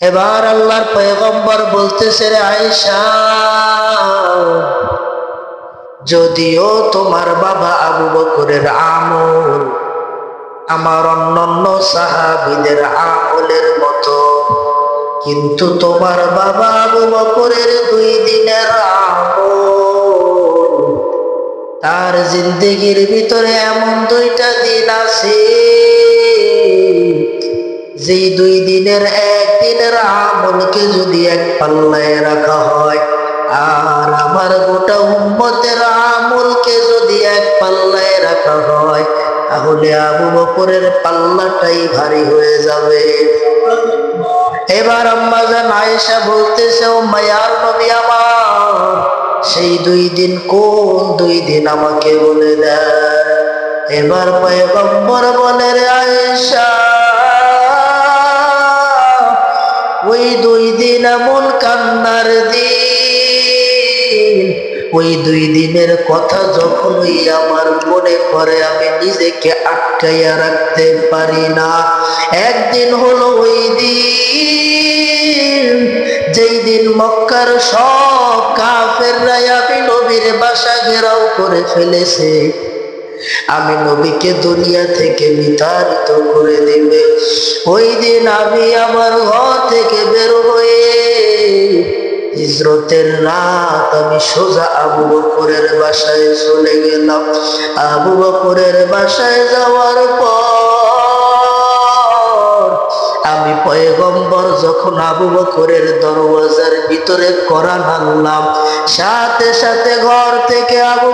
এবার আল্লাহর পয়গম্বর বলতেছে রে আয়েশা, যদিও তোমার বাবা আবু বকরের আমল আমার অন্যান্য সাহাবিদের আমলের মতো, কিন্তু তোমার বাবা আবু বকরের দুই দিনের আমল, তার জিন্দগির ভিতরে এমন দুইটা দিন আছে। যে দুই দিনের একদিনের আমলকে যদি এক পাল্লায় রাখা হয়, আর আমার গোটা উম্মতের আমলকে যদি এক পাল্লায় রাখা হয়, তাহলে আবু বকরের পাল্লাটাই ভারী হয়ে যাবে। এবার আম্মা জান আয়েশা বলতেছে, ও মায়ার নবী আমার, সেই দুই দিন কোন দুই দিন আমাকে বলে দেয়? এবার পয়গম্বর বলে, রে আয়েশা ওই দুই দিন এমন কান্নার দিন। ওই দুই দিনের কথা যখনই আমার মনে করে আমি নিজেকে আটকাইয়া রাখতে পারি না। একদিন হলো ওই দিন, যেই দিন মক্কার সব কাফেররাই আমি নবীর বাসা ঘেরাও করে ফেলেছে। আমি নবীকে দুনিয়া থেকে বিতাড়িত করে দিবে। ওই দিন আমি আমার ঘর থেকে বের হয়ে হিজরতের রাত আমি সোজা আবু বকরের বাসায় চলে গেলাম। আবু বকরের বাসায় যাওয়ার পর আমি পয়গম্বর যখন আবু বকরের দরওয়াজার ভিতরে করান আনলাম, সাথে সাথে ঘর থেকে আবু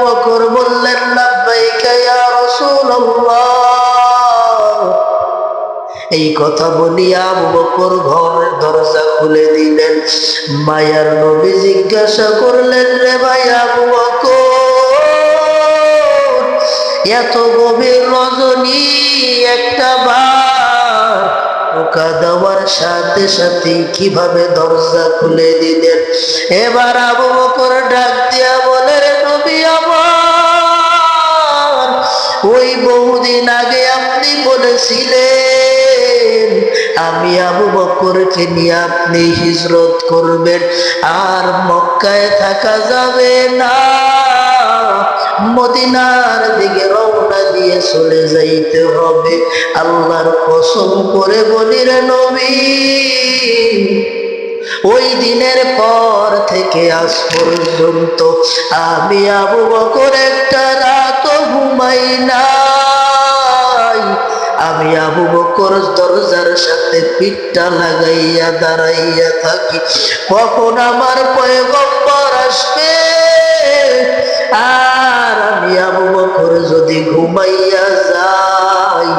এই কথা বলিয়া বকর ঘরের দরজা খুলে দিলেন। মায়ার নবী জিজ্ঞাসা করলেন, রে ভাই আবু বকর, এত গভীর রজনী একটা বার পোকা দেওয়ার সাথে সাথে কীভাবে দরজা খুলে দিলেন? এবার আবু বকর ডাক দিয়া বলে, রে নবী আমার, ওই বহুদিন আগে আপনি বলেছিলেন আমি আবু বকরকে নিয়ে আপনি হিজরত করবেন, আর মক্কায় থাকা যাবে না। মদিনার দিকে রওনা দিয়ে চলে যাইতে হবে। আল্লাহর কসম করে বলি রে নবী, ওই দিনের পর থেকে আজ পর্যন্ত আমি আবু বকর একটা রাত ঘুমাই নাই। আমি আবু বকর দরজার সাথে পিঠটা লাগাইয়া দাঁড়াইয়া থাকি। কখন আমার পয়গম্বর আসবে? আর আমি আবু বকর যদি ঘুমাইয়া যাই,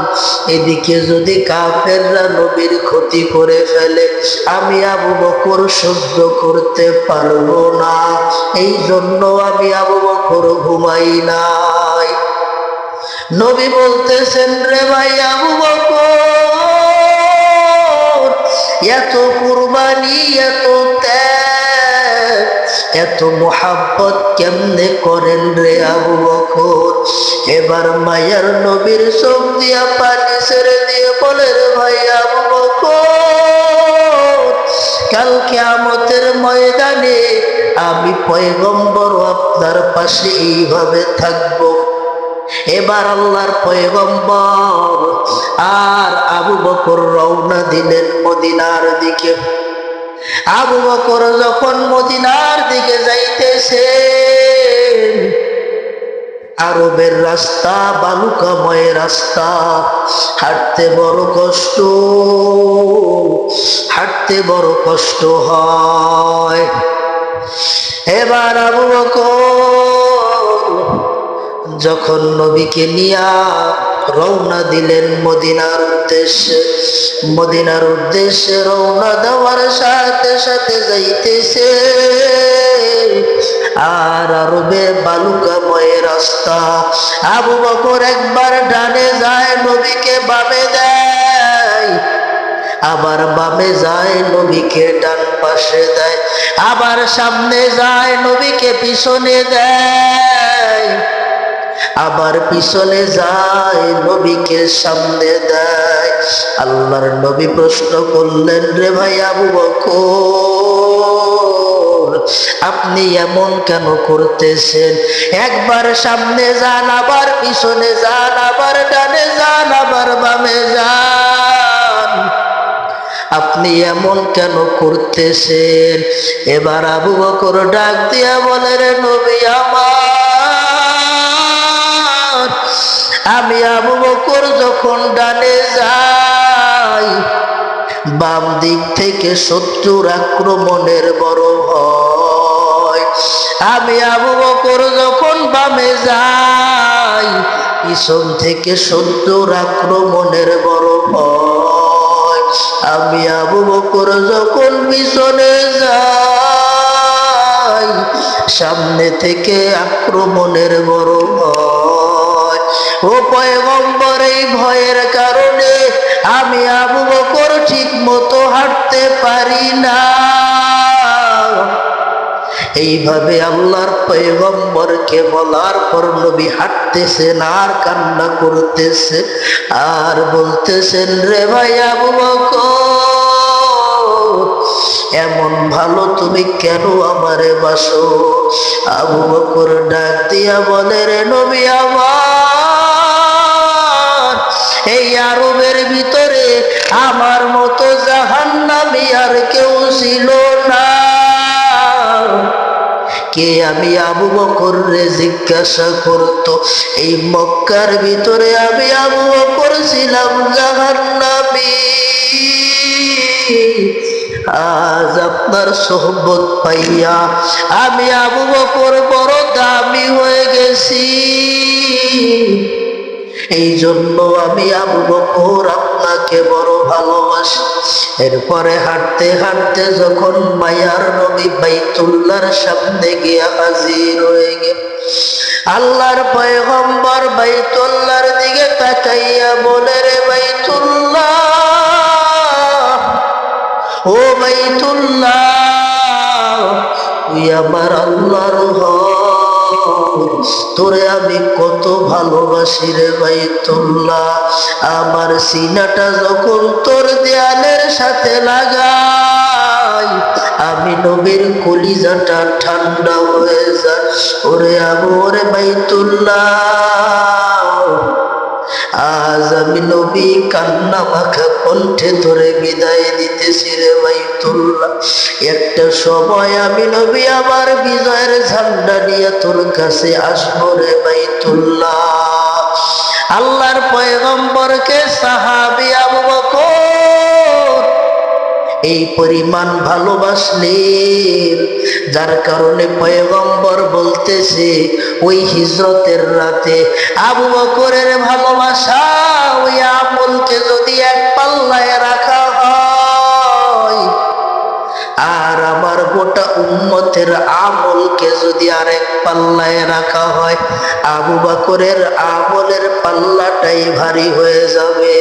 এদিকে যদি কাফেররা নবীর ক্ষতি করে ফেলে, আমি আবু বকর সহ্য করতে পারব না। এই জন্য আমি আবু বকর ঘুমাই নাই নবী বলতেছেন, রে ভাই আবু বকর, এত কুরবানি, এত ত্যাগ, এত মোহাব্বত কেমনে করেন রে আবু বকর? এবার মায়ার নবীর চোখ দিয়া পানি ছেড়ে দিয়ে বলে, রে ভাই আবু বকর কালকে আমতের ময়দানে আমি পয়গম্বর আপনার পাশে এইভাবে থাকব। এবার আল্লাহর পয়গম্বর আর আবু বকর রওনা দিলেন মদিনার দিকে। আবু বকর যখন মদিনার দিকে যাইতেছে আরবের রাস্তা, বালুকাময় রাস্তা, হাঁটতে বড় কষ্ট, হাঁটতে বড় কষ্ট হয়। এবার আবু বকর যখন নবীকে নিয়া রওনা দিলেন মদিনার উদ্দেশ্যে মদিনার উদ্দেশ্যে রওনা দেওয়ার সাথে সাথে যাইতেছে। আর আরবের বালুকাময় রাস্তা। আবু বকর একবার ডানে যায়, নবীকে বামে দেয়। আবার বামে যায়, নবীকে ডান পাশে দেয়। আবার সামনে যায়, নবীকে পিছনে দেয়। আবার পিছনে যায়, নবীকে সামনে দেয়। আল্লাহর নবী প্রশ্ন করলেন, রে ভাই আবু বকর, আপনি এমন কেন করতেছেন? একবার সামনে যান, আবার পিছনে যান, আবার ডানে যান, আবার বামে যান। আপনি এমন কেন করতেছেন? এবার আবু বকর ডাক দিয়া বলে, রে নবী আমার আমি আবু বকর যখন ডানে যাই, বাম দিক থেকে শত্রুর আক্রমণের বড় ভয়। আমি আবু বকর যখন বামে যাই, পিছন থেকে শত্রুর আক্রমণের বড় ভয়। আমি আবু বকর যখন পিছনে যাই, সামনে থেকে আক্রমণের বড় ভয়। ও এই ভয়ের কারণে আমি আবু বকর ঠিক মতো হাঁটতে পারি না। এইভাবে আল্লাহর পয়গম্বরকে বলার পর নবী হাঁটতেছেন, আর কান্না করতেছে আর বলতেছেন, রে ভাই আবু বকর, এমন ভালো তুমি কেন আমারে বাসো? আবু বকর ডাক দিয়া বলে, রে নবী আমার আরবের ভিতরে আমার মতো জাহান্নামি আর কেউ ছিল না। কে আমি আবু বকর রে জিজ্ঞাসা করত, এই মক্কার ভিতরে আমি আবু বকর ছিলাম জাহান্নামী। আজ আপনার সোহবত পাইয়া আমি আবু বকর বড় দামি হয়ে গেছি। এই জন্য আমি আবু বকর আপনাকে বড় ভালোবাসি। এরপরে হাঁটতে হাঁটতে যখন মায়ার নবী বাইতুল্লাহর সামনে গিয়া হাজির হয়ে গেল, আল্লাহর পয়গম্বর বাইতুল্লাহর দিকে তাকাইয়া বলে, রে বাইতুল্লাহ, ও বাইতুল্লাহ, তুই আমার আল্লাহর ঘর তোরে আমি কত ভালোবাসি রে ভাই তোল্লা আমার সিনাটা যখন তোর দেয়ালের সাথে লাগাই, আমি নবীর কলিজাটা ঠান্ডা হয়ে যায়। ওরে আমরে ওরে বাইতুল্লাহ। আজ আমি নবী কান্না মাখা কণ্ঠে ধরে বিদায় দিতেছি রে বাইতুল্লাহ। একটা সময় আমি নবী আমার বিজয়ের ঝান্ডা নিয়ে তোর কাছে আসব রে বাইতুল্লাহ। আল্লাহর পয়গম্বরকে সাহাবি আবু বকর এই পরিমাণ ভালোবাসলেন যার কারণে পয়গম্বর বলতেছে, ওই হিজরতের রাতে আবু বকরের ভালোবাসা ওই আমলকে যদি এক পাল্লায় রাখা হয়, আর আমার গোটা উম্মতের আমলকে যদি আরেক পাল্লায় রাখা হয়, আবু বকরের আমলের পাল্লাটাই ভারী হয়ে যাবে।